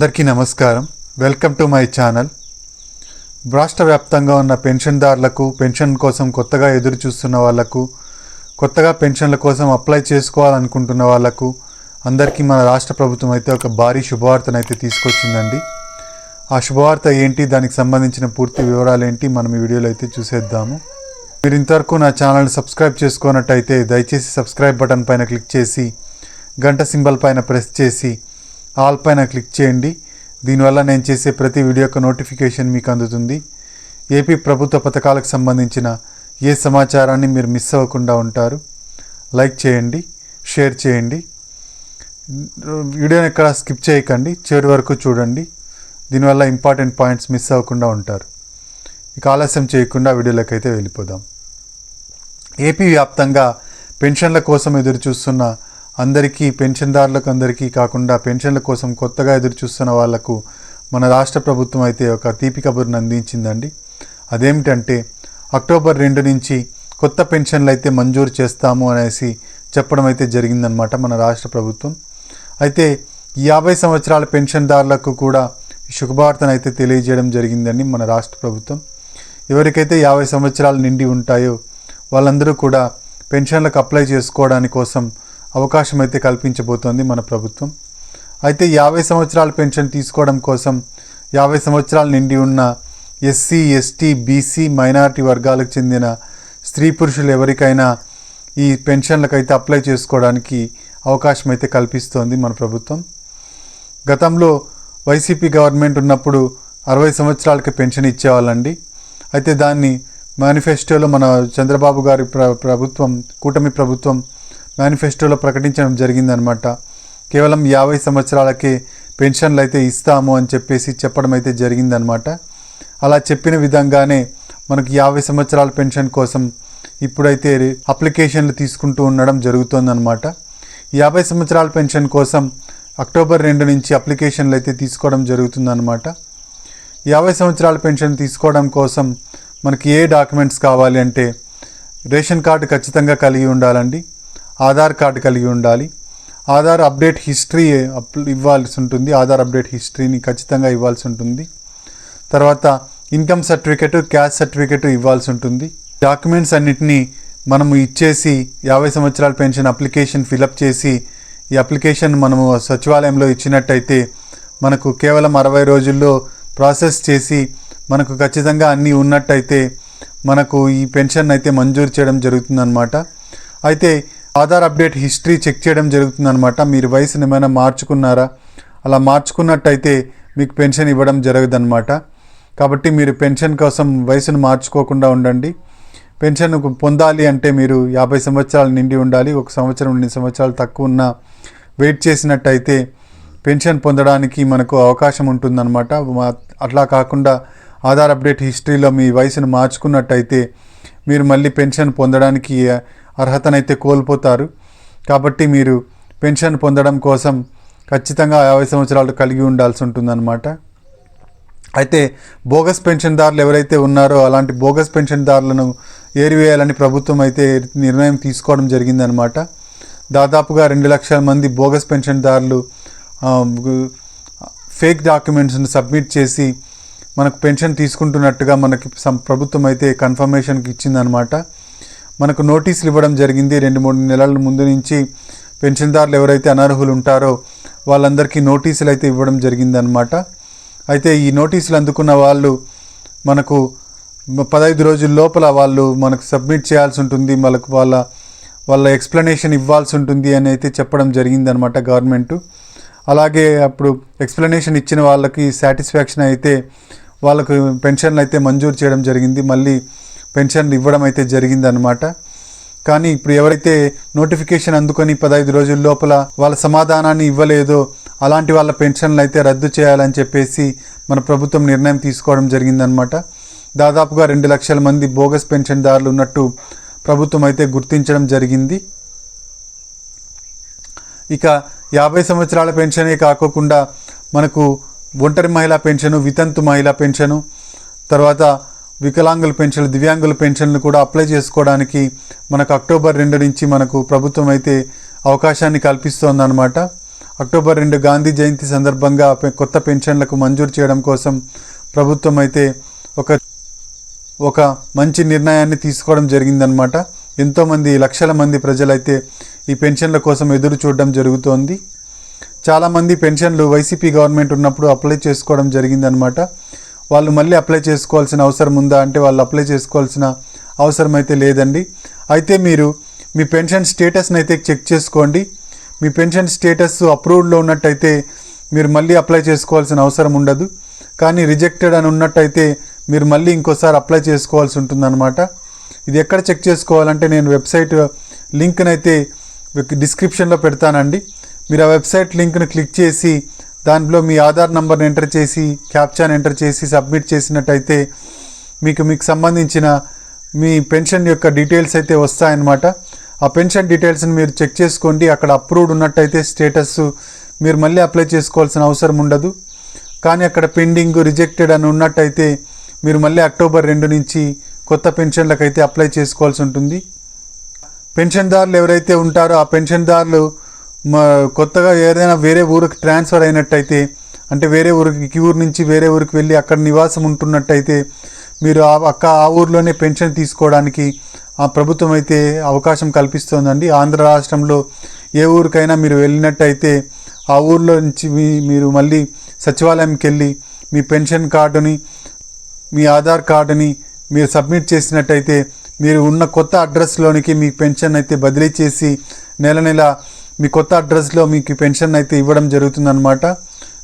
అందరికీ నమస్కారం. Welcome to my channel రాష్ట్ర వ్యాప్తంగా ఉన్న పెన్షన్దారులకు పెన్షన్ కోసం కొత్తగా ఎదురు చూస్తున్న వాళ్ళకు కొత్తగా పెన్షన్ల కోసం అప్లై చేసుకోవాలనుకుంటున్న వాళ్ళకు అందరికీ మన రాష్ట్ర ప్రభుత్వం అయితే ఒక భారీ శుభవార్తను అయితే తీసుకొచ్చిందండి. ఆ శుభవార్త ఏంటి దానికి సంబంధించిన పూర్తి వివరాలు ఏంటి మనం ఈ వీడియోలో అయితే చూసేద్దాము. మీరు ఇంతవరకు నా ఛానల్ని సబ్స్క్రైబ్ చేసుకున్నట్టయితే దయచేసి సబ్స్క్రైబ్ బటన్ పైన క్లిక్ చేసి గంట సింబల్ పైన ప్రెస్ చేసి ఆల్ పైన క్లిక్ చేయండి. దీనివల్ల నేను చేసే ప్రతి వీడియో యొక్క నోటిఫికేషన్ మీకు అందుతుంది. ఏపీ ప్రభుత్వ పథకాలకు సంబంధించిన ఏ సమాచారాన్ని మీరు మిస్ అవ్వకుండా ఉంటారు. లైక్ చేయండి షేర్ చేయండి. వీడియోని ఎక్కడ స్కిప్ చేయకండి చివరి వరకు చూడండి. దీనివల్ల ఇంపార్టెంట్ పాయింట్స్ మిస్ అవ్వకుండా ఉంటారు. ఇక ఆలస్యం చేయకుండా వీడియోలోకి అయితే వెళ్ళిపోదాం. ఏపీ వ్యాప్తంగా పెన్షన్ల కోసం ఎదురు చూస్తున్న అందరికీ పెన్షన్దారులకు అందరికీ కాకుండా పెన్షన్ల కోసం కొత్తగా ఎదురుచూస్తున్న వాళ్ళకు మన రాష్ట్ర ప్రభుత్వం అయితే ఒక తీపి కబుర్ను అందించిందండి. అదేమిటంటే అక్టోబర్ రెండు నుంచి కొత్త పెన్షన్లు అయితే మంజూరు చేస్తాము అనేసి చెప్పడం అయితే జరిగిందనమాట మన రాష్ట్ర ప్రభుత్వం. అయితే యాభై సంవత్సరాల పెన్షన్దారులకు కూడా శుభవార్తను అయితే తెలియజేయడం జరిగిందండి మన రాష్ట్ర ప్రభుత్వం. ఎవరికైతే యాభై సంవత్సరాలు నిండి ఉంటాయో వాళ్ళందరూ కూడా పెన్షన్లకు అప్లై చేసుకోవడానికి కోసం అవకాశం అయితే కల్పించబోతోంది మన ప్రభుత్వం. అయితే యాభై సంవత్సరాల పెన్షన్ తీసుకోవడం కోసం యాభై సంవత్సరాలు నిండి ఉన్న ఎస్సీ ఎస్టీ బీసీ మైనారిటీ వర్గాలకు చెందిన స్త్రీ పురుషులు ఎవరికైనా ఈ పెన్షన్లకైతే అప్లై చేసుకోవడానికి అవకాశం అయితే కల్పిస్తోంది మన ప్రభుత్వం. గతంలో వైసీపీ గవర్నమెంట్ ఉన్నప్పుడు అరవై సంవత్సరాలకి పెన్షన్ ఇచ్చేవాళ్ళండి. అయితే దాన్ని మేనిఫెస్టోలో మన చంద్రబాబు గారి ప్ర ప్రభుత్వం కూటమి ప్రభుత్వం మేనిఫెస్టోలో ప్రకటించడం జరిగిందనమాట. కేవలం యాభై సంవత్సరాలకే పెన్షన్లు అయితే ఇస్తాము అని చెప్పేసి చెప్పడం అయితే జరిగిందనమాట. అలా చెప్పిన విధంగానే మనకు యాభై సంవత్సరాల పెన్షన్ కోసం ఇప్పుడైతే అప్లికేషన్లు తీసుకుంటూ ఉండడం జరుగుతుందన్నమాట యాభై సంవత్సరాల పెన్షన్ కోసం అక్టోబర్ రెండు నుంచి అప్లికేషన్లు అయితే తీసుకోవడం జరుగుతుందన్నమాట యాభై సంవత్సరాల పెన్షన్ తీసుకోవడం కోసం మనకి ఏ డాక్యుమెంట్స్ కావాలి అంటే రేషన్ కార్డు ఖచ్చితంగా కలిగి ఉండాలండి. ఆధార్ కార్డు కలిగి ఉండాలి. ఆధార్ అప్డేట్ హిస్టరీ అప్ ఇవ్వాల్సి ఉంటుంది. ఆధార్ అప్డేట్ హిస్టరీని ఖచ్చితంగా ఇవ్వాల్సి ఉంటుంది. తర్వాత ఇన్కమ్ సర్టిఫికెట్ క్యాష్ సర్టిఫికెట్ ఇవ్వాల్సి ఉంటుంది. డాక్యుమెంట్స్ అన్నిటినీ మనము ఇచ్చేసి యాభై సంవత్సరాల పెన్షన్ అప్లికేషన్ ఫిలప్ చేసి ఈ అప్లికేషన్ మనము సచివాలయంలో ఇచ్చినట్టయితే మనకు కేవలం అరవై రోజుల్లో ప్రాసెస్ చేసి మనకు ఖచ్చితంగా అన్నీ ఉన్నట్టయితే మనకు ఈ పెన్షన్ అయితే మంజూరు చేయడం జరుగుతుందన్నమాట. అయితే ఆధార్ అప్డేట్ హిస్టరీ చెక్ చేయడం జరుగుతుందన్నమాట. మీరు వయసును ఏమైనా మార్చుకున్నారా? అలా మార్చుకున్నట్టయితే మీకు పెన్షన్ ఇవ్వడం జరగదన్నమాట. కాబట్టి మీరు పెన్షన్ కోసం వయసును మార్చుకోకుండా ఉండండి. పెన్షన్ పొందాలి అంటే మీరు యాభై సంవత్సరాలు నిండి ఉండాలి. ఒక సంవత్సరం రెండు సంవత్సరాలు తక్కువ ఉన్న వెయిట్ చేసినట్టయితే పెన్షన్ పొందడానికి మనకు అవకాశం ఉంటుందన్నమాట. అట్లా కాకుండా ఆధార్ అప్డేట్ హిస్టరీలో మీ వయసును మార్చుకున్నట్టయితే మీరు మళ్ళీ పెన్షన్ పొందడానికి అర్హతనైతే కోల్పోతారు. కాబట్టి మీరు పెన్షన్ పొందడం కోసం ఖచ్చితంగా యాభై సంవత్సరాలు కలిగి ఉండాల్సి ఉంటుందన్నమాట. అయితే బోగస్ పెన్షన్దారులు ఎవరైతే ఉన్నారో అలాంటి బోగస్ పెన్షన్దారులను ఏరివేయాలని ప్రభుత్వం అయితే నిర్ణయం తీసుకోవడం జరిగిందనమాట దాదాపుగా రెండు లక్షల మంది బోగస్ పెన్షన్దారులు ఫేక్ డాక్యుమెంట్స్ని సబ్మిట్ చేసి మనకు పెన్షన్ తీసుకుంటున్నట్టుగా మనకి సం- ప్రభుత్వం అయితే కన్ఫర్మేషన్కి ఇచ్చిందనమాట మనకు నోటీసులు ఇవ్వడం జరిగింది. రెండు మూడు నెలల ముందు నుంచి పెన్షన్దారులు ఎవరైతే అనర్హులు ఉంటారో వాళ్ళందరికీ నోటీసులు అయితే ఇవ్వడం జరిగిందనమాట అయితే ఈ నోటీసులు అందుకున్న వాళ్ళు మనకు పదహైదు రోజుల లోపల వాళ్ళు మనకు సబ్మిట్ చేయాల్సి ఉంటుంది. వాళ్ళకు వాళ్ళ వాళ్ళ ఎక్స్ప్లెనేషన్ ఇవ్వాల్సి ఉంటుంది అని అయితే చెప్పడం జరిగిందనమాట గవర్నమెంట్. అలాగే అప్పుడు ఎక్స్ప్లెనేషన్ ఇచ్చిన వాళ్ళకి సాటిస్ఫాక్షన్ అయితే వాళ్ళకు పెన్షన్లు అయితే మంజూరు చేయడం జరిగింది. మళ్ళీ పెన్షన్లు ఇవ్వడం అయితే జరిగిందనమాట కానీ ఇప్పుడు ఎవరైతే నోటిఫికేషన్ అందుకొని పదహైదు రోజుల లోపల వాళ్ళ సమాధానాన్ని ఇవ్వలేదో అలాంటి వాళ్ళ పెన్షన్లు అయితే రద్దు చేయాలని చెప్పేసి మన ప్రభుత్వం నిర్ణయం తీసుకోవడం జరిగిందనమాట దాదాపుగా రెండు లక్షల మంది బోగస్ పెన్షన్దారులు ఉన్నట్టు ప్రభుత్వం అయితే గుర్తించడం జరిగింది. ఇక యాభై సంవత్సరాల పెన్షనే కాకోకుండా మనకు ఒంటరి మహిళా పెన్షను వితంతు మహిళా పెన్షను తర్వాత వికలాంగుల పెన్షన్లు దివ్యాంగుల పెన్షన్లు కూడా అప్లై చేసుకోవడానికి మనకు అక్టోబర్ రెండు నుంచి మనకు ప్రభుత్వం అయితే అవకాశాన్ని కల్పిస్తోందన్నమాట. అక్టోబర్ రెండు గాంధీ జయంతి సందర్భంగా పె- కొత్త పెన్షన్లకు మంజూరు చేయడం కోసం ప్రభుత్వం అయితే ఒక ఒక మంచి నిర్ణయాన్ని తీసుకోవడం జరిగిందనమాట ఎంతోమంది లక్షల మంది ప్రజలైతే ఈ పెన్షన్ల కోసం ఎదురు చూడడం జరుగుతోంది. చాలామంది పెన్షన్లు వైసీపీ గవర్నమెంట్ ఉన్నప్పుడు అప్లై చేసుకోవడం జరిగిందనమాట వాళ్ళు మళ్ళీ అప్లై చేసుకోవాల్సిన అవసరం ఉందా అంటే వాళ్ళు అప్లై చేసుకోవాల్సిన అవసరం అయితే లేదండి. అయితే మీరు మీ పెన్షన్ స్టేటస్ని అయితే చెక్ చేసుకోండి. మీ పెన్షన్ స్టేటస్ అప్రూవ్డ్లో ఉన్నట్టయితే మీరు మళ్ళీ అప్లై చేసుకోవాల్సిన అవసరం ఉండదు. కానీ రిజెక్టెడ్ అని ఉన్నట్టయితే మీరు మళ్ళీ ఇంకోసారి అప్లై చేసుకోవాల్సి ఉంటుందన్నమాట. ఇది ఎక్కడ చెక్ చేసుకోవాలంటే నేను వెబ్సైట్ లింక్ని అయితే డిస్క్రిప్షన్లో పెడతానండి. మీరు ఆ వెబ్సైట్ లింక్ను క్లిక్ చేసి దాంట్లో మీ ఆధార్ నంబర్ని ఎంటర్ చేసి క్యాప్చాన్ ఎంటర్ చేసి సబ్మిట్ చేసినట్టయితే మీకు మీకు సంబంధించిన మీ పెన్షన్ యొక్క డీటెయిల్స్ అయితే వస్తాయన్నమాట. ఆ పెన్షన్ డీటెయిల్స్ని మీరు చెక్ చేసుకోండి. అక్కడ అప్రూవ్డ్ ఉన్నట్టయితే స్టేటస్ మీరు మళ్ళీ అప్లై చేసుకోవాల్సిన అవసరం ఉండదు. కానీ అక్కడ పెండింగ్ రిజెక్టెడ్ అని ఉన్నట్టయితే మీరు మళ్ళీ అక్టోబర్ రెండు నుంచి కొత్త పెన్షన్లకు అయితే అప్లై చేసుకోవాల్సి ఉంటుంది. పెన్షన్దారులు ఎవరైతే ఉంటారో ఆ పెన్షన్దారులు మా కొత్తగా ఏదైనా వేరే ఊరికి ట్రాన్స్ఫర్ అయినట్టయితే అంటే వేరే ఊరికి ఈ ఊరు నుంచి వేరే ఊరికి వెళ్ళి అక్కడ నివాసం ఉంటున్నట్టయితే మీరు ఆ అక్క ఆ ఊర్లోనే పెన్షన్ తీసుకోవడానికి ఆ ప్రభుత్వం అయితే అవకాశం కల్పిస్తోందండి. ఆంధ్ర రాష్ట్రంలో ఏ ఊరికైనా మీరు వెళ్ళినట్టయితే ఆ ఊర్లో నుంచి మీ- మీరు మళ్ళీ సచివాలయంకి వెళ్ళి మీ పెన్షన్ కార్డుని మీ ఆధార్ కార్డుని మీరు సబ్మిట్ చేసినట్టయితే మీరు ఉన్న కొత్త అడ్రస్లోనికి మీ పెన్షన్ అయితే బదిలీ చేసి నెల నెల మీ కొత్త అడ్రస్లో మీకు పెన్షన్ అయితే ఇవ్వడం జరుగుతుందన్నమాట.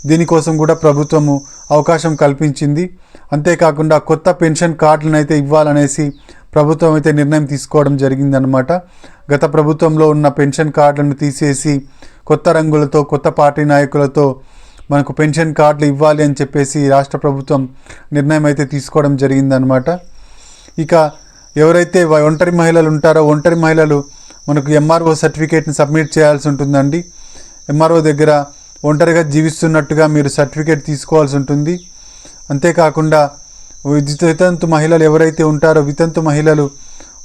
దీనికోసం కూడా ప్రభుత్వము అవకాశం కల్పించింది. అంతేకాకుండా కొత్త పెన్షన్ కార్డులను అయితే ఇవ్వాలనేసి ప్రభుత్వం అయితే నిర్ణయం తీసుకోవడం జరిగిందనమాట గత ప్రభుత్వంలో ఉన్న పెన్షన్ కార్డులను తీసేసి కొత్త రంగులతో కొత్త పార్టీ నాయకులతో మనకు పెన్షన్ కార్డులు ఇవ్వాలి అని చెప్పేసి రాష్ట్ర ప్రభుత్వం నిర్ణయం అయితే తీసుకోవడం జరిగిందనమాట ఇక ఎవరైతే వ- ఒంటరి మహిళలు ఉంటారో ఒంటరి మహిళలు మనకు ఎంఆర్ఓ సర్టిఫికేట్ని సబ్మిట్ చేయాల్సి ఉంటుందండి. ఎంఆర్ఓ దగ్గర ఒంటరిగా జీవిస్తున్నట్టుగా మీరు సర్టిఫికేట్ తీసుకోవాల్సి ఉంటుంది. అంతేకాకుండా వితంతు మహిళలు ఎవరైతే ఉంటారో వితంతు మహిళలు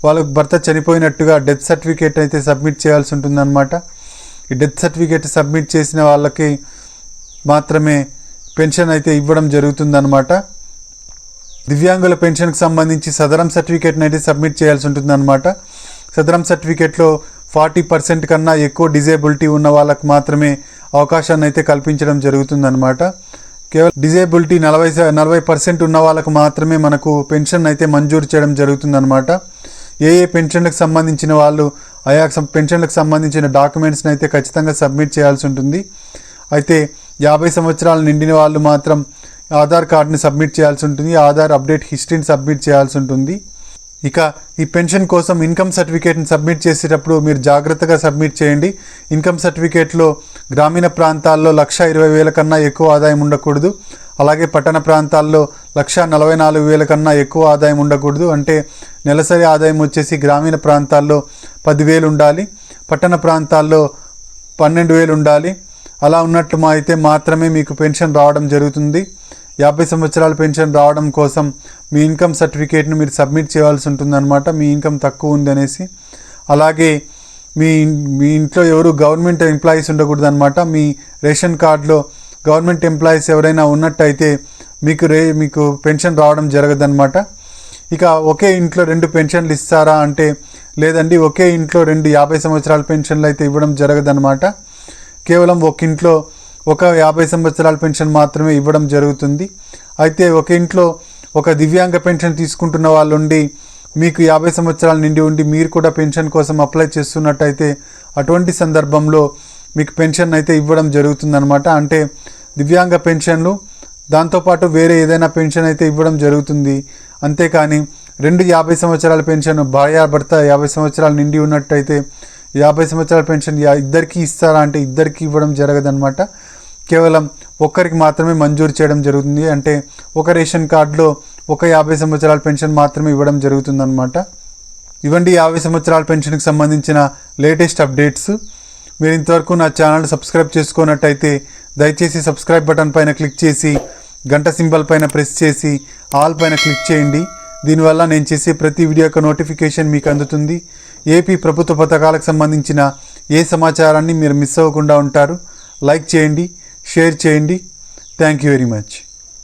వాళ్ళకు భర్త చనిపోయినట్టుగా డెత్ సర్టిఫికేట్ అయితే సబ్మిట్ చేయాల్సి ఉంటుందన్నమాట. ఈ డెత్ సర్టిఫికేట్ సబ్మిట్ చేసిన వాళ్ళకి మాత్రమే పెన్షన్ అయితే ఇవ్వడం జరుగుతుందన్నమాట. దివ్యాంగుల పెన్షన్కి సంబంధించి సదరం సర్టిఫికేట్ని అయితే సబ్మిట్ చేయాల్సి ఉంటుందన్నమాట. సదరం సర్టిఫికేట్లో ఫార్టీ పర్సెంట్ కన్నా ఎక్కువ డిజేబిలిటీ ఉన్న వాళ్ళకు మాత్రమే అవకాశాన్ని అయితే కల్పించడం జరుగుతుందన్నమాట. కేవలం డిజేబిలిటీ నలభై నలభై పర్సెంట్ ఉన్న వాళ్ళకు మాత్రమే మనకు పెన్షన్ అయితే మంజూరు చేయడం జరుగుతుందన్నమాట. ఏ ఏ పెన్షన్లకు సంబంధించిన వాళ్ళు ఆయా సం- పెన్షన్లకు సంబంధించిన డాక్యుమెంట్స్ని అయితే ఖచ్చితంగా సబ్మిట్ చేయాల్సి ఉంటుంది. అయితే యాభై సంవత్సరాలు నిండిన వాళ్ళు మాత్రం ఆధార్ కార్డుని సబ్మిట్ చేయాల్సి ఉంటుంది ఆధార్ అప్డేట్ హిస్టరీని సబ్మిట్ చేయాల్సి ఉంటుంది. ఇక ఈ పెన్షన్ కోసం ఇన్కమ్ సర్టిఫికేట్ని సబ్మిట్ చేసేటప్పుడు మీరు జాగ్రత్తగా సబ్మిట్ చేయండి. ఇన్కమ్ సర్టిఫికేట్లో గ్రామీణ ప్రాంతాల్లో లక్ష ఇరవై వేల కన్నా ఎక్కువ ఆదాయం ఉండకూడదు. అలాగే పట్టణ ప్రాంతాల్లో లక్ష నలభై నాలుగు వేల కన్నా ఎక్కువ ఆదాయం ఉండకూడదు. అంటే నెలసరి ఆదాయం వచ్చేసి గ్రామీణ ప్రాంతాల్లో పదివేలు ఉండాలి. పట్టణ ప్రాంతాల్లో పన్నెండు వేలు ఉండాలి. అలా ఉన్నట్టు మా అయితే మాత్రమే మీకు పెన్షన్ రావడం జరుగుతుంది. యాభై సంవత్సరాల పెన్షన్ రావడం కోసం మీ ఇన్కమ్ సర్టిఫికేట్ను మీరు సబ్మిట్ చేయాల్సి ఉంటుందన్నమాట మీ ఇన్కమ్ తక్కువ ఉంది అనేసి. అలాగే మీ మీ ఇంట్లో ఎవరు గవర్నమెంట్ ఎంప్లాయీస్ ఉండకూడదు అనమాట మీ రేషన్ కార్డులో గవర్నమెంట్ ఎంప్లాయీస్ ఎవరైనా ఉన్నట్టయితే మీకు రే మీకు పెన్షన్ రావడం జరగదన్నమాట. ఇక ఒకే ఇంట్లో రెండు పెన్షన్లు ఇస్తారా అంటే లేదండి ఒకే ఇంట్లో రెండు యాభై సంవత్సరాల పెన్షన్లు అయితే ఇవ్వడం జరగదన్నమాట. కేవలం ఒక ఇంట్లో ఒక యాభై సంవత్సరాల పెన్షన్ మాత్రమే ఇవ్వడం జరుగుతుంది. అయితే ఒక ఇంట్లో ఒక దివ్యాంగ పెన్షన్ తీసుకుంటున్న వాళ్ళు ఉండి మీకు యాభై సంవత్సరాల నిండి ఉండి మీరు కూడా పెన్షన్ కోసం అప్లై చేస్తున్నట్టయితే అటువంటి సందర్భంలో మీకు పెన్షన్ అయితే ఇవ్వడం జరుగుతుందనమాట అంటే దివ్యాంగ పెన్షన్లు దాంతోపాటు వేరే ఏదైనా పెన్షన్ అయితే ఇవ్వడం జరుగుతుంది. అంతేకాని రెండు యాభై సంవత్సరాల పెన్షన్ భార్యాభర్త యాభై సంవత్సరాలు నిండి ఉన్నట్టయితే యాభై సంవత్సరాల పెన్షన్ యా- ఇద్దరికి ఇస్తారా అంటే ఇద్దరికి ఇవ్వడం జరగదనమాట కేవలం ఒక్కరికి మాత్రమే మంజూరు చేయడం జరుగుతుంది అంటే ఒక రేషన్ కార్డులో ఒక యాభై సంవత్సరాల పెన్షన్ మాత్రమే ఇవ్వడం జరుగుతుందన్నమాట. ఇవ్వండి యాభై సంవత్సరాల పెన్షన్కి సంబంధించిన లేటెస్ట్ అప్డేట్స్. మీరు ఇంతవరకు నా ఛానల్ సబ్స్క్రైబ్ చేసుకున్నట్టయితే దయచేసి సబ్స్క్రైబ్ బటన్ పైన క్లిక్ చేసి గంట సింబల్ పైన ప్రెస్ చేసి ఆల్ పైన క్లిక్ చేయండి. దీనివల్ల నేను చేసే ప్రతి వీడియో యొక్క నోటిఫికేషన్ మీకు అందుతుంది. ఏపీ ప్రభుత్వ పథకాలకు సంబంధించిన ఏ సమాచారాన్ని మీరు మిస్ అవ్వకుండా ఉంటారు లైక్ చేయండి షేర్ చేయండి. Thank you very much